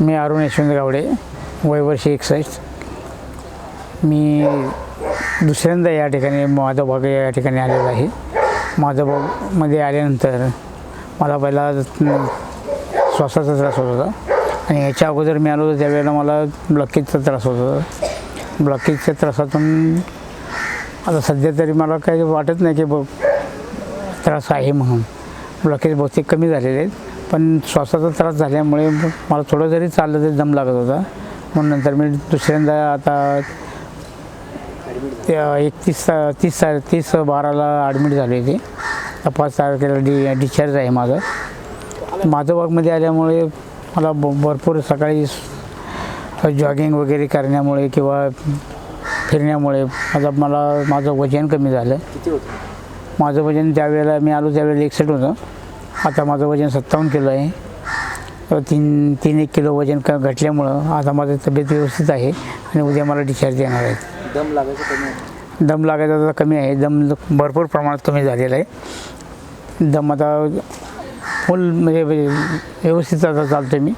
मी अरुण यशवंत गावडे वय वर्ष एकसष्ट. मी दुसऱ्यांदा या ठिकाणी माधवबाग या ठिकाणी आलेलो आहे. माधवबागमध्ये आल्यानंतर मला पहिला श्वासाचा त्रास होत होता. आणि याच्या अगोदर मी आलो होतो त्यावेळेला मला ब्लॉकेजचा त्रास होत होता. ब्लॉकेजच्या त्रासातून आता सध्या तरी मला काही वाटत नाही की ब त्रास आहे म्हणून. ब्लॉकेज बहुतेक कमी झालेले आहेत. पण श्वासाचा त्रास झाल्यामुळे मला थोडं जरी चाललं तरी दम लागत होता. म्हणून नंतर मी दुसऱ्यांदा आता त्या एकतीस तीस तीस बाराला ॲडमिट झाले होते. पाच तारखेला डि डिस्चार्ज आहे माझं. माधवबागमध्ये आल्यामुळे मला ब भरपूर सकाळी जॉगिंग वगैरे करण्यामुळे किंवा फिरण्यामुळे आता मला माझं वजन कमी झालं. माझं वजन त्यावेळेला मी आलो त्यावेळेला एकसठ होतं. आता माझं वजन सत्तावन्न किलो आहे. तर तीन तीन एक किलो वजन क घटल्यामुळं आता माझं तब्येत व्यवस्थित आहे आणि उद्या मला डिस्चार्ज देणार आहेत. दम लागायचं कमी दम लागायचा आता कमी आहे. दम भरपूर प्रमाणात कमी झालेला आहे. दम आता फुल म्हणजे व्यवस्थित आता चालतो मी.